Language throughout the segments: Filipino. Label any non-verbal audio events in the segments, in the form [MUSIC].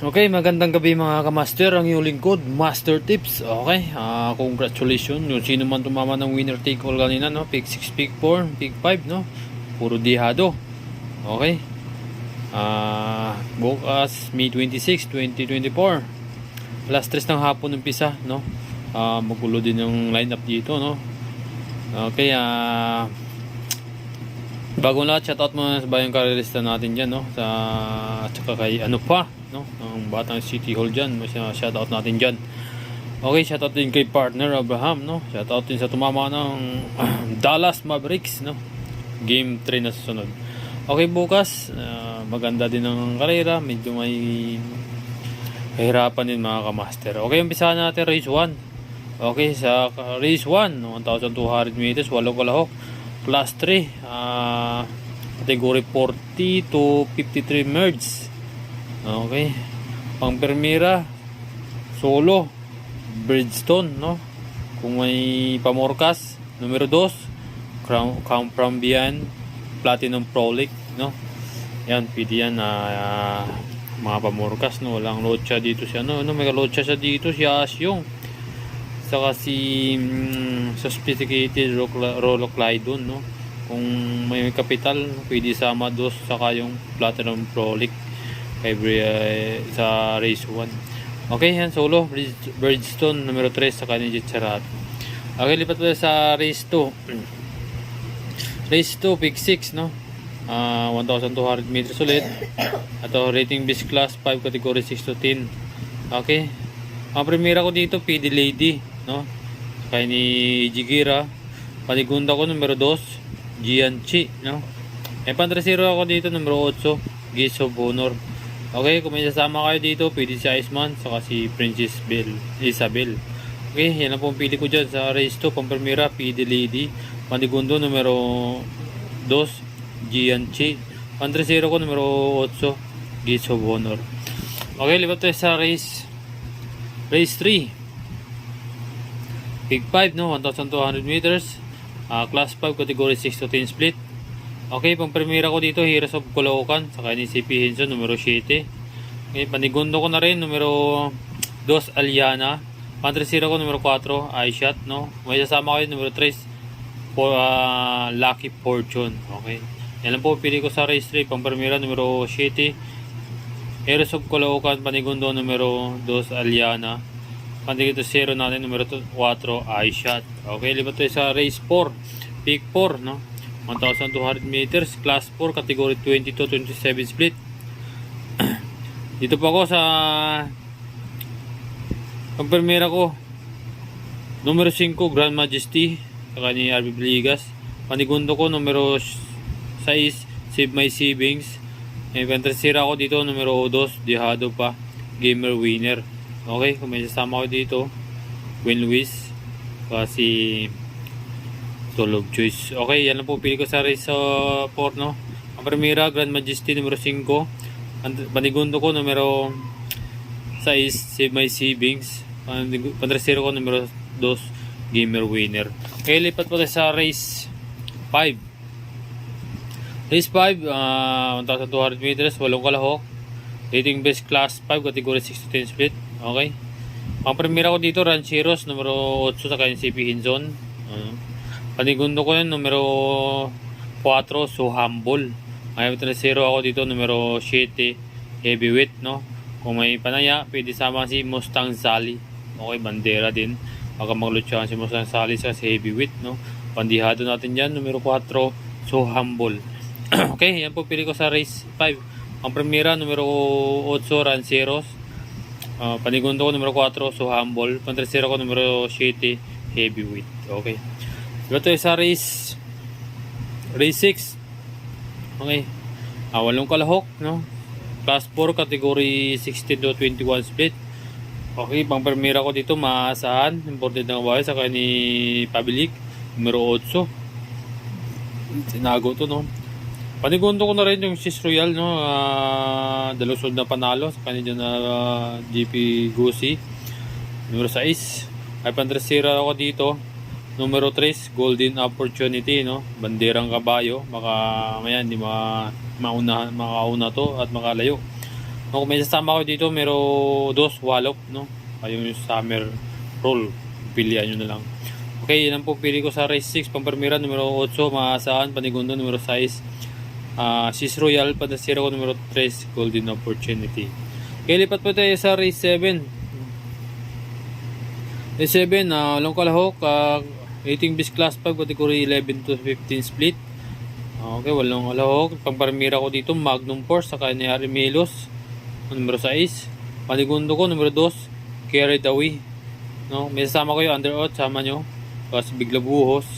Okay, magandang gabi mga kamaster. Ang iyong lingkod, Master Tips. Okay, ah congratulations. Yung sino man tumama ng winner take all kanina, no? Pick 6, pick 4, pick 5, no? Puro dihado. Okay. Ah, bukas May 26, 2024. Alas 3 ng hapon umpisa, no? Ah, magulo din yung lineup dito, no? Okay, ah Bago lahat, shoutout muna sa bayang karerista natin dyan, no? Sa, at saka kay ano pa, no? Ang batang City Hall dyan, uh, shoutout natin dyan. Okay, shoutout din kay partner Abraham, no? Shoutout din sa tumama ng [CLEARS THROAT] Dallas Mavericks, no? Game 3 na susunod. Okay, bukas, ah, maganda din ang karera, medyo may kahirapan din mga kamaster. Okay, umpisahan natin race 1. Okay, sa race 1, 1,200 meters, walong kalahok. Class 3, ah category 40 to 53 merge. Okay. Pang Permira, solo, Bridgestone, no? Kung may pamorkas, numero 2, Crown, Crown Prambian, Platinum Pro League, no? Yan, pwede yan na ah, mga pamorkas, no? Walang locha dito siya, no? Ano, may locha siya dito, si Asyong saka si mm, sophisticated Rolo Clydon no kung may kapital pwede sama dos saka yung Platinum Pro Kay uh, sa race 1 okay yan solo Bridge- Bridgestone numero 3 saka ni Jitsarat okay lipat tayo sa race 2 [CLEARS THROAT] race 2 pick 6 no Ah, 1,200 meters ulit ato rating base class 5 category 6 to 10 okay ang primera ko dito, PD Lady, no? Kaya ni Jigira. Panigunda ko numero 2, Gianchi, no? Eh, pantrasero ako dito, numero 8, Gates of Honor. Okay, kung may sasama kayo dito, pwede si Iceman, saka si Princess Bell, Isabel. Okay, yan ang pong pili ko dyan sa race 2, pamprimera, PD Lady. Panigundo, numero 2, Gianchi. Pantrasero ko, numero 8, Gates of Honor. Okay, lipat tayo sa race Race 3. Big 5, no? 1,200 meters. Ah, class 5, category 6 to 10 split. Okay, pang primera ko dito, Heroes of Caloocan. Saka ni CP Henson, numero 7. Okay, panigundo ko na rin, numero 2, Aliana. Pantresira ko, numero 4, iShot, no? May sasama yun, numero 3, for, ah, Lucky Fortune. Okay. Yan lang po, pili ko sa race 3. Pang primera, numero 7. Heroes of Caloocan, panigundo numero 2, Aliana. Panigundo 0 natin, numero 4, iShot. Okay, lipat tayo sa race 4. Peak 4, no? 1,200 meters, class 4, category 20 to 27 split. [CLEARS THROAT] Dito po ako sa pagpermera ko. Numero 5, Grand Majesty, saka ni RB Bligas. Panigundo ko, numero 6, Save My Savings. May pantrasira ako dito, numero 2, Dihado pa, Gamer Winner. Okay, kung may sasama ko dito, Win Luis, kasi Tolog Choice. Okay, yan lang po pili ko sa race sa uh, 4, no? Ang Primera, Grand Majesty, numero 5. Ang Panigundo ko, numero 6, Save My Savings. Pantrasira ko, numero 2, Gamer Winner. Okay, lipat po tayo sa race 5. Race 5, ah 1,200 meters, walong kalahok. Rating base class 5, category 6 to 10 split. Okay. Ang primera ko dito, Rancheros, numero 8 sa kanyang CP Hinzon. Uh, panigundo ko yun, numero 4, so humble. Ngayon, tercero ako dito, numero 7, heavyweight, no? Kung may panaya, pwede sama si Mustang Sally. Okay, bandera din. Baka maglutsahan si Mustang Sally sa heavyweight, no? Pandihado natin dyan, numero 4, so humble. [CLEARS THROAT] okay, yan po pili ko sa race 5. Ang primera, numero 8, Ranceros. Uh, panigundo ko, numero 4, so humble. Pantresero ko, numero 7, heavyweight. Okay. Diba tayo sa race race 6. Okay. Ah, walong kalahok, no? Class 4, category 16 to 21 split. Okay, pang primera ko dito, maasahan. Imported ng bahay sa ni Pabilik. Numero 8. Sinago to, no? Panigundo ko na rin yung Sis Royal, no? Uh, dalusod na panalo sa kanina na ah, GP Gucci. Numero 6. Ay pandrasira ako dito. Numero 3, Golden Opportunity, no? Banderang kabayo. Baka maya hindi ma mauna, makauna to at makalayo. No, kung may sasama ko dito, mero dos, walop, no? Ayun yung summer roll. Pilihan nyo na lang. Okay, yan ang po pili ko sa race 6, Pampamira, numero 8, Maasahan, Panigundo, numero 6, ah Sis Royal, Panasira ko, numero 3, Golden Opportunity. Okay, lipat po tayo sa race 7. Race 7, uh, Long Kalahok, uh, 18 bis class 5, category 11 to 15 split. Okay, walong kalahok. Pangparmira ko dito, Magnum Force, saka ni Harry Melos, numero 6. Panigundo ko, numero 2, Carried Away. No, may sasama ko yung under oath, sama nyo. Tapos Bigla Buhos,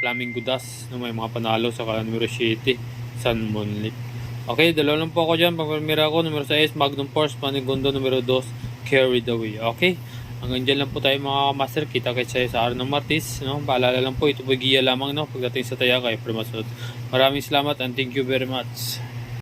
Flamingo Das, no, may mga panalo, saka numero 7, Sun Moonlit. Okay, dalawa lang po ako dyan. Pangparmira ko, numero 6, Magnum Force, Panigundo, numero 2, Carried Away. Okay, hanggang dyan lang po tayo mga master. Kita kayo sa- sa araw ng Martis. No? Paalala lang po, ito po giya lamang no? pagdating sa taya kay Primasunod. Maraming salamat and thank you very much.